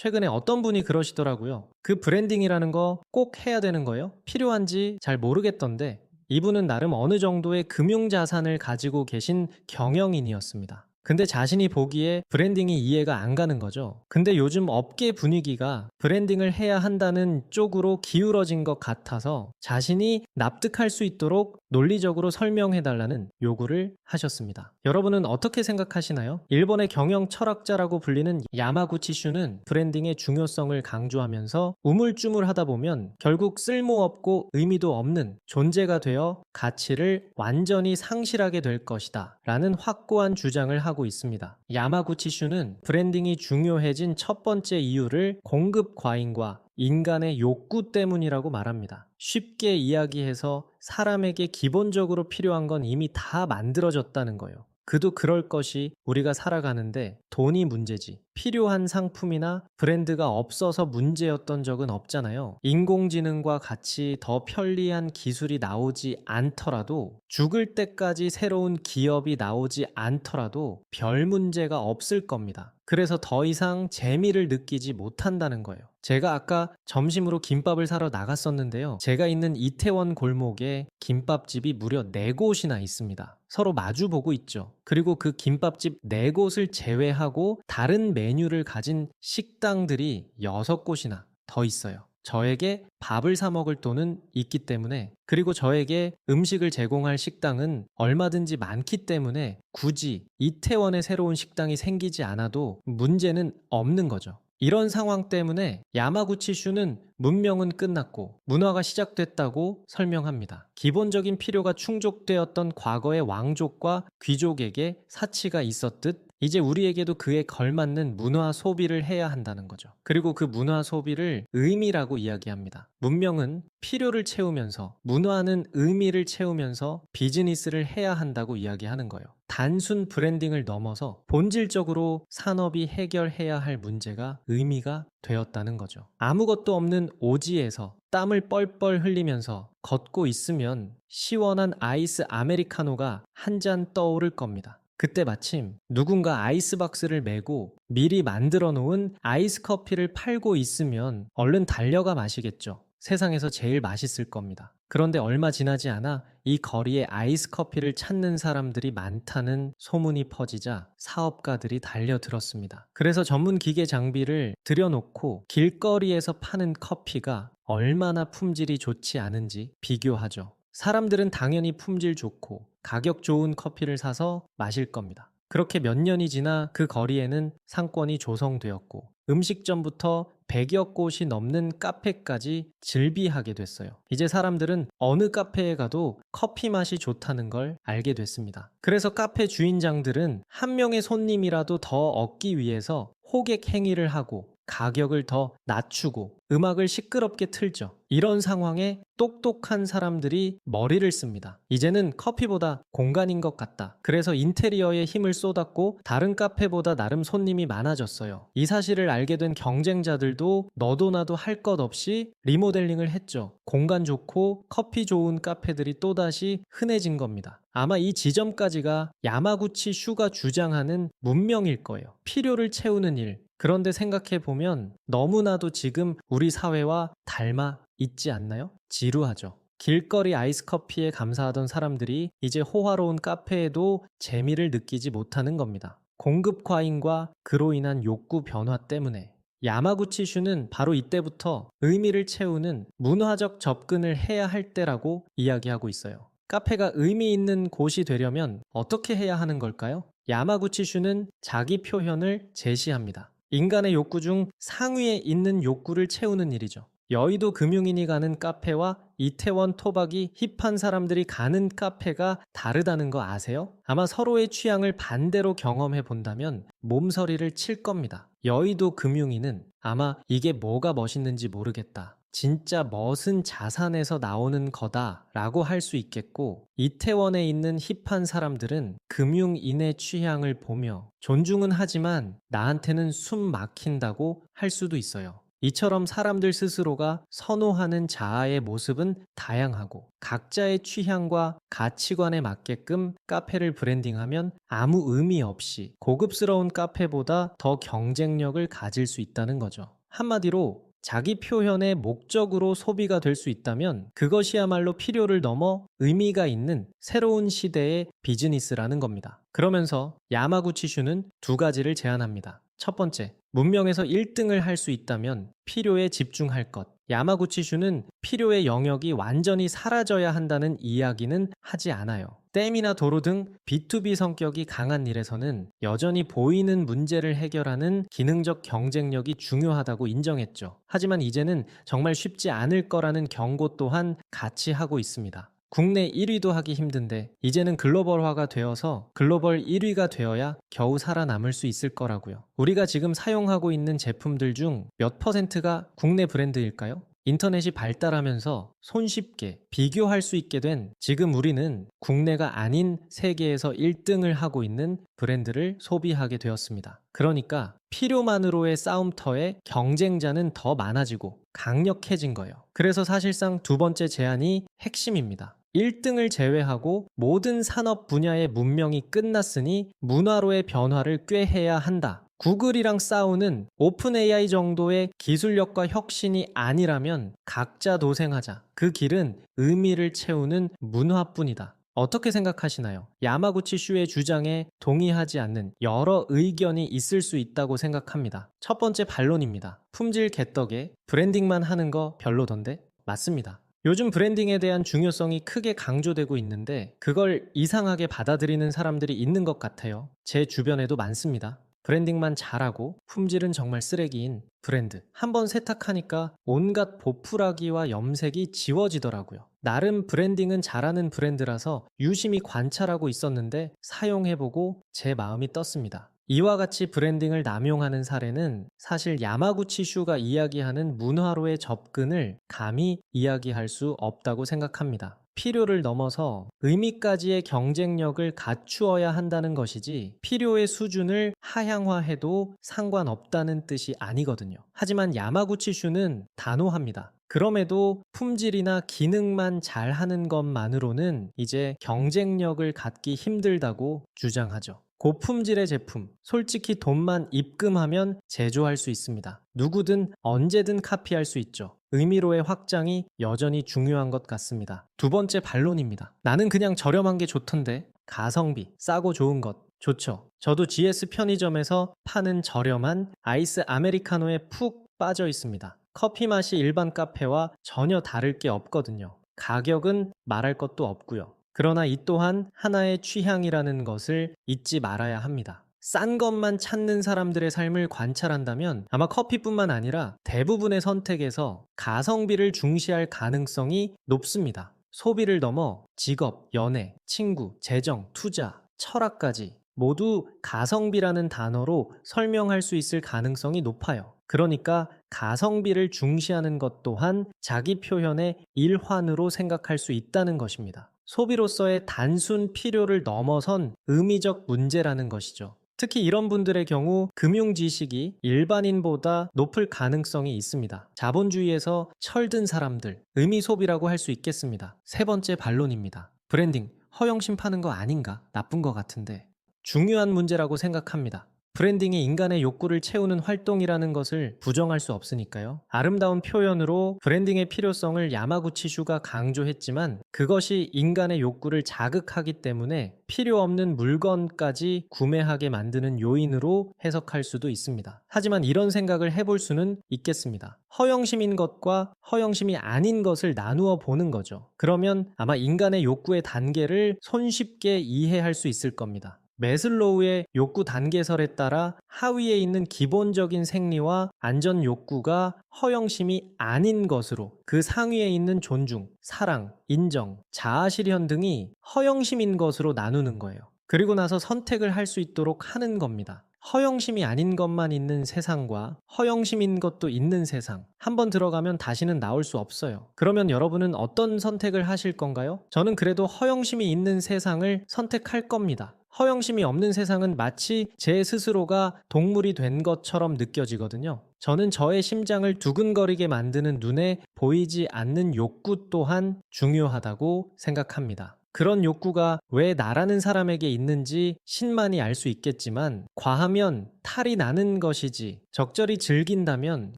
최근에 어떤 분이 그러시더라고요. 그 브랜딩이라는 거 꼭 해야 되는 거예요? 필요한지 잘 모르겠던데 이분은 나름 어느 정도의 금융 자산을 가지고 계신 경영인이었습니다. 근데 자신이 보기에 브랜딩이 이해가 안 가는 거죠. 근데 요즘 업계 분위기가 브랜딩을 해야 한다는 쪽으로 기울어진 것 같아서 자신이 납득할 수 있도록 논리적으로 설명해달라는 요구를 하셨습니다. 여러분은 어떻게 생각하시나요? 일본의 경영 철학자라고 불리는 야마구치 슈는 브랜딩의 중요성을 강조하면서 우물쭈물하다 보면 결국 쓸모없고 의미도 없는 존재가 되어 가치를 완전히 상실하게 될 것이다. 라는 확고한 주장을 하고 있습니다. 야마구치 슈는 브랜딩이 중요해진 첫 번째 이유를 공급 과잉과 인간의 욕구 때문이라고 말합니다. 쉽게 이야기해서 사람에게 기본적으로 필요한 건 이미 다 만들어졌다는 거예요. 그도 그럴 것이 우리가 살아가는데 돈이 문제지. 필요한 상품이나 브랜드가 없어서 문제였던 적은 없잖아요. 인공지능과 같이 더 편리한 기술이 나오지 않더라도 죽을 때까지 새로운 기업이 나오지 않더라도 별 문제가 없을 겁니다. 그래서 더 이상 재미를 느끼지 못한다는 거예요. 제가 아까 점심으로 김밥을 사러 나갔었는데요. 제가 있는 이태원 골목에 김밥집이 무려 4곳이나 있습니다. 서로 마주보고 있죠. 그리고 그 김밥집 4곳을 제외하고 다른 메뉴를 가진 식당들이 6곳이나 더 있어요. 저에게 밥을 사 먹을 돈은 있기 때문에 그리고 저에게 음식을 제공할 식당은 얼마든지 많기 때문에 굳이 이태원에 새로운 식당이 생기지 않아도 문제는 없는 거죠. 이런 상황 때문에 야마구치 슈는 문명은 끝났고 문화가 시작됐다고 설명합니다. 기본적인 필요가 충족되었던 과거의 왕족과 귀족에게 사치가 있었듯 이제 우리에게도 그에 걸맞는 문화 소비를 해야 한다는 거죠. 그리고 그 문화 소비를 의미라고 이야기합니다. 문명은 필요를 채우면서 문화는 의미를 채우면서 비즈니스를 해야 한다고 이야기하는 거예요. 단순 브랜딩을 넘어서 본질적으로 산업이 해결해야 할 문제가 의미가 되었다는 거죠. 아무것도 없는 오지에서 땀을 뻘뻘 흘리면서 걷고 있으면 시원한 아이스 아메리카노가 한 잔 떠오를 겁니다. 그때 마침 누군가 아이스박스를 메고 미리 만들어 놓은 아이스 커피를 팔고 있으면 얼른 달려가 마시겠죠. 세상에서 제일 맛있을 겁니다. 그런데 얼마 지나지 않아 이 거리에 아이스 커피를 찾는 사람들이 많다는 소문이 퍼지자 사업가들이 달려들었습니다. 그래서 전문 기계 장비를 들여놓고 길거리에서 파는 커피가 얼마나 품질이 좋지 않은지 비교하죠. 사람들은 당연히 품질 좋고 가격 좋은 커피를 사서 마실 겁니다. 그렇게 몇 년이 지나 그 거리에는 상권이 조성되었고 음식점부터 100여 곳이 넘는 카페까지 즐비하게 됐어요. 이제 사람들은 어느 카페에 가도 커피 맛이 좋다는 걸 알게 됐습니다. 그래서 카페 주인장들은 한 명의 손님이라도 더 얻기 위해서 호객 행위를 하고 가격을 더 낮추고 음악을 시끄럽게 틀죠. 이런 상황에 똑똑한 사람들이 머리를 씁니다. 이제는 커피보다 공간인 것 같다. 그래서 인테리어에 힘을 쏟았고 다른 카페보다 나름 손님이 많아졌어요. 이 사실을 알게 된 경쟁자들도 너도 나도 할 것 없이 리모델링을 했죠. 공간 좋고 커피 좋은 카페들이 또다시 흔해진 겁니다. 아마 이 지점까지가 야마구치 슈가 주장하는 문명일 거예요. 필요를 채우는 일, 그런데 생각해 보면 너무나도 지금 우리 사회와 닮아 있지 않나요? 지루하죠. 길거리 아이스 커피에 감사하던 사람들이 이제 호화로운 카페에도 재미를 느끼지 못하는 겁니다. 공급 과잉과 그로 인한 욕구 변화 때문에 야마구치 슈는 바로 이때부터 의미를 채우는 문화적 접근을 해야 할 때라고 이야기하고 있어요. 카페가 의미 있는 곳이 되려면 어떻게 해야 하는 걸까요? 야마구치 슈는 자기 표현을 제시합니다. 인간의 욕구 중 상위에 있는 욕구를 채우는 일이죠. 여의도 금융인이 가는 카페와 이태원 토박이 힙한 사람들이 가는 카페가 다르다는 거 아세요? 아마 서로의 취향을 반대로 경험해 본다면 몸서리를 칠 겁니다. 여의도 금융인은 아마 이게 뭐가 멋있는지 모르겠다. 진짜 멋은 자산에서 나오는 거다 라고 할 수 있겠고 이태원에 있는 힙한 사람들은 금융인의 취향을 보며 존중은 하지만 나한테는 숨 막힌다고 할 수도 있어요. 이처럼 사람들 스스로가 선호하는 자아의 모습은 다양하고 각자의 취향과 가치관에 맞게끔 카페를 브랜딩하면 아무 의미 없이 고급스러운 카페보다 더 경쟁력을 가질 수 있다는 거죠. 한마디로 자기 표현의 목적으로 소비가 될 수 있다면 그것이야말로 필요를 넘어 의미가 있는 새로운 시대의 비즈니스라는 겁니다. 그러면서 야마구치 슈는 두 가지를 제안합니다. 첫 번째, 문명에서 1등을 할 수 있다면 필요에 집중할 것. 야마구치 슈는 필요의 영역이 완전히 사라져야 한다는 이야기는 하지 않아요. 댐이나 도로 등 B2B 성격이 강한 일에서는 여전히 보이는 문제를 해결하는 기능적 경쟁력이 중요하다고 인정했죠. 하지만 이제는 정말 쉽지 않을 거라는 경고 또한 같이 하고 있습니다. 국내 1위도 하기 힘든데 이제는 글로벌화가 되어서 글로벌 1위가 되어야 겨우 살아남을 수 있을 거라고요. 우리가 지금 사용하고 있는 제품들 중 몇 퍼센트가 국내 브랜드일까요? 인터넷이 발달하면서 손쉽게 비교할 수 있게 된 지금 우리는 국내가 아닌 세계에서 1등을 하고 있는 브랜드를 소비하게 되었습니다. 그러니까 필요만으로의 싸움터에 경쟁자는 더 많아지고 강력해진 거예요. 그래서 사실상 두 번째 제안이 핵심입니다. 1등을 제외하고 모든 산업 분야의 문명이 끝났으니 문화로의 변화를 꾀해야 한다. 구글이랑 싸우는 오픈 AI 정도의 기술력과 혁신이 아니라면 각자 도생하자. 그 길은 의미를 채우는 문화뿐이다. 어떻게 생각하시나요? 야마구치 슈의 주장에 동의하지 않는 여러 의견이 있을 수 있다고 생각합니다. 첫 번째 반론입니다. 품질 개떡에 브랜딩만 하는 거 별로던데? 맞습니다. 요즘 브랜딩에 대한 중요성이 크게 강조되고 있는데 그걸 이상하게 받아들이는 사람들이 있는 것 같아요. 제 주변에도 많습니다. 브랜딩만 잘하고 품질은 정말 쓰레기인 브랜드. 한번 세탁하니까 온갖 보풀하기와 염색이 지워지더라고요. 나름 브랜딩은 잘하는 브랜드라서 유심히 관찰하고 있었는데 사용해보고 제 마음이 떴습니다. 이와 같이 브랜딩을 남용하는 사례는 사실 야마구치 슈가 이야기하는 문화로의 접근을 감히 이야기할 수 없다고 생각합니다. 필요를 넘어서 의미까지의 경쟁력을 갖추어야 한다는 것이지 필요의 수준을 하향화해도 상관없다는 뜻이 아니거든요. 하지만 야마구치 슈는 단호합니다. 그럼에도 품질이나 기능만 잘하는 것만으로는 이제 경쟁력을 갖기 힘들다고 주장하죠. 고품질의 제품, 솔직히 돈만 입금하면 제조할 수 있습니다. 누구든 언제든 카피할 수 있죠. 의미로의 확장이 여전히 중요한 것 같습니다. 두 번째 반론입니다. 나는 그냥 저렴한 게 좋던데 가성비, 싸고 좋은 것 좋죠. 저도 GS 편의점에서 파는 저렴한 아이스 아메리카노에 푹 빠져 있습니다. 커피 맛이 일반 카페와 전혀 다를 게 없거든요. 가격은 말할 것도 없고요. 그러나 이 또한 하나의 취향이라는 것을 잊지 말아야 합니다. 싼 것만 찾는 사람들의 삶을 관찰한다면 아마 커피뿐만 아니라 대부분의 선택에서 가성비를 중시할 가능성이 높습니다. 소비를 넘어 직업, 연애, 친구, 재정, 투자, 철학까지 모두 가성비라는 단어로 설명할 수 있을 가능성이 높아요. 그러니까 가성비를 중시하는 것 또한 자기 표현의 일환으로 생각할 수 있다는 것입니다. 소비로서의 단순 필요를 넘어선 의미적 문제라는 것이죠. 특히 이런 분들의 경우 금융 지식이 일반인보다 높을 가능성이 있습니다. 자본주의에서 철든 사람들, 의미 소비라고 할 수 있겠습니다. 세 번째 반론입니다. 브랜딩, 허영심 파는 거 아닌가? 나쁜 거 같은데. 중요한 문제라고 생각합니다. 브랜딩이 인간의 욕구를 채우는 활동이라는 것을 부정할 수 없으니까요. 아름다운 표현으로 브랜딩의 필요성을 야마구치 슈가 강조했지만 그것이 인간의 욕구를 자극하기 때문에 필요 없는 물건까지 구매하게 만드는 요인으로 해석할 수도 있습니다. 하지만 이런 생각을 해볼 수는 있겠습니다. 허영심인 것과 허영심이 아닌 것을 나누어 보는 거죠. 그러면 아마 인간의 욕구의 단계를 손쉽게 이해할 수 있을 겁니다. 메슬로우의 욕구 단계설에 따라 하위에 있는 기본적인 생리와 안전 욕구가 허영심이 아닌 것으로 그 상위에 있는 존중, 사랑, 인정, 자아실현 등이 허영심인 것으로 나누는 거예요. 그리고 나서 선택을 할 수 있도록 하는 겁니다. 허영심이 아닌 것만 있는 세상과 허영심인 것도 있는 세상. 한번 들어가면 다시는 나올 수 없어요. 그러면 여러분은 어떤 선택을 하실 건가요? 저는 그래도 허영심이 있는 세상을 선택할 겁니다. 허영심이 없는 세상은 마치 제 스스로가 동물이 된 것처럼 느껴지거든요. 저는 저의 심장을 두근거리게 만드는 눈에 보이지 않는 욕구 또한 중요하다고 생각합니다. 그런 욕구가 왜 나라는 사람에게 있는지 신만이 알 수 있겠지만 과하면 탈이 나는 것이지 적절히 즐긴다면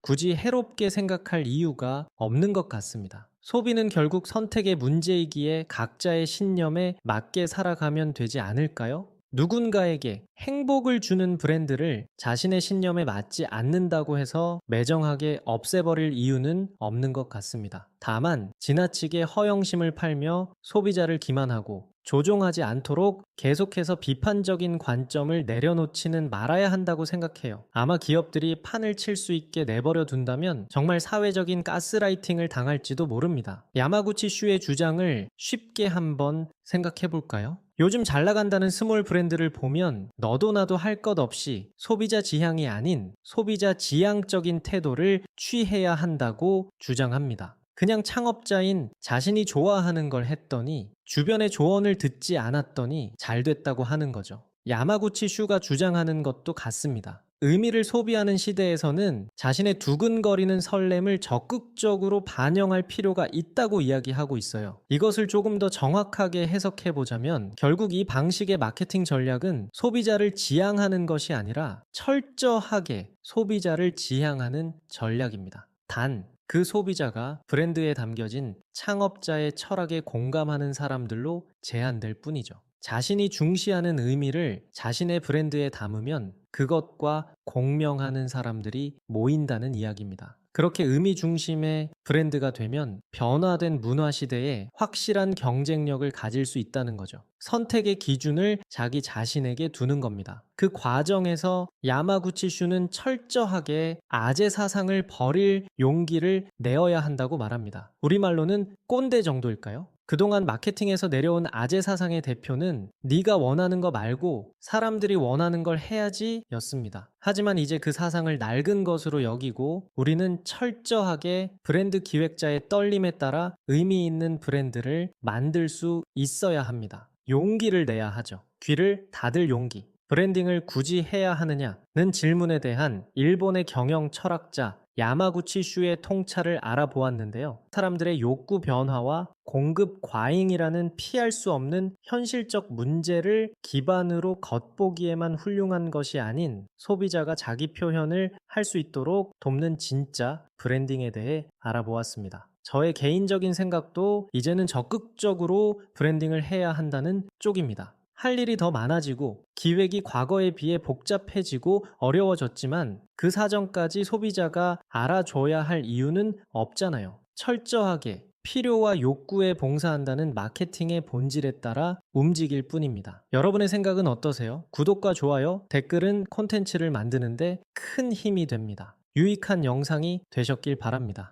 굳이 해롭게 생각할 이유가 없는 것 같습니다. 소비는 결국 선택의 문제이기에 각자의 신념에 맞게 살아가면 되지 않을까요? 누군가에게 행복을 주는 브랜드를 자신의 신념에 맞지 않는다고 해서 매정하게 없애버릴 이유는 없는 것 같습니다. 다만 지나치게 허영심을 팔며 소비자를 기만하고 조종하지 않도록 계속해서 비판적인 관점을 내려놓지는 말아야 한다고 생각해요. 아마 기업들이 판을 칠 수 있게 내버려 둔다면 정말 사회적인 가스라이팅을 당할지도 모릅니다. 야마구치 슈의 주장을 쉽게 한번 생각해 볼까요? 요즘 잘 나간다는 스몰 브랜드를 보면 너도 나도 할 것 없이 소비자 지향이 아닌 소비자 지향적인 태도를 취해야 한다고 주장합니다. 그냥 창업자인 자신이 좋아하는 걸 했더니 주변의 조언을 듣지 않았더니 잘 됐다고 하는 거죠. 야마구치 슈가 주장하는 것도 같습니다. 의미를 소비하는 시대에서는 자신의 두근거리는 설렘을 적극적으로 반영할 필요가 있다고 이야기하고 있어요. 이것을 조금 더 정확하게 해석해 보자면 결국 이 방식의 마케팅 전략은 소비자를 지향하는 것이 아니라 철저하게 소비자를 지향하는 전략입니다. 단, 그 소비자가 브랜드에 담겨진 창업자의 철학에 공감하는 사람들로 제한될 뿐이죠. 자신이 중시하는 의미를 자신의 브랜드에 담으면 그것과 공명하는 사람들이 모인다는 이야기입니다. 그렇게 의미 중심의 브랜드가 되면 변화된 문화 시대에 확실한 경쟁력을 가질 수 있다는 거죠. 선택의 기준을 자기 자신에게 두는 겁니다. 그 과정에서 야마구치 슈는 철저하게 아재 사상을 버릴 용기를 내어야 한다고 말합니다. 우리말로는 꼰대 정도일까요? 그동안 마케팅에서 내려온 아재 사상의 대표는 네가 원하는 거 말고 사람들이 원하는 걸 해야지 였습니다. 하지만 이제 그 사상을 낡은 것으로 여기고 우리는 철저하게 브랜드 기획자의 떨림에 따라 의미 있는 브랜드를 만들 수 있어야 합니다. 용기를 내야 하죠. 귀를 닫을 용기. 브랜딩을 굳이 해야 하느냐는 질문에 대한 일본의 경영 철학자 야마구치 슈의 통찰을 알아보았는데요. 사람들의 욕구 변화와 공급 과잉이라는 피할 수 없는 현실적 문제를 기반으로 겉보기에만 훌륭한 것이 아닌 소비자가 자기 표현을 할 수 있도록 돕는 진짜 브랜딩에 대해 알아보았습니다. 저의 개인적인 생각도 이제는 적극적으로 브랜딩을 해야 한다는 쪽입니다. 할 일이 더 많아지고 기획이 과거에 비해 복잡해지고 어려워졌지만 그 사정까지 소비자가 알아줘야 할 이유는 없잖아요. 철저하게 필요와 욕구에 봉사한다는 마케팅의 본질에 따라 움직일 뿐입니다. 여러분의 생각은 어떠세요? 구독과 좋아요, 댓글은 콘텐츠를 만드는데 큰 힘이 됩니다. 유익한 영상이 되셨길 바랍니다.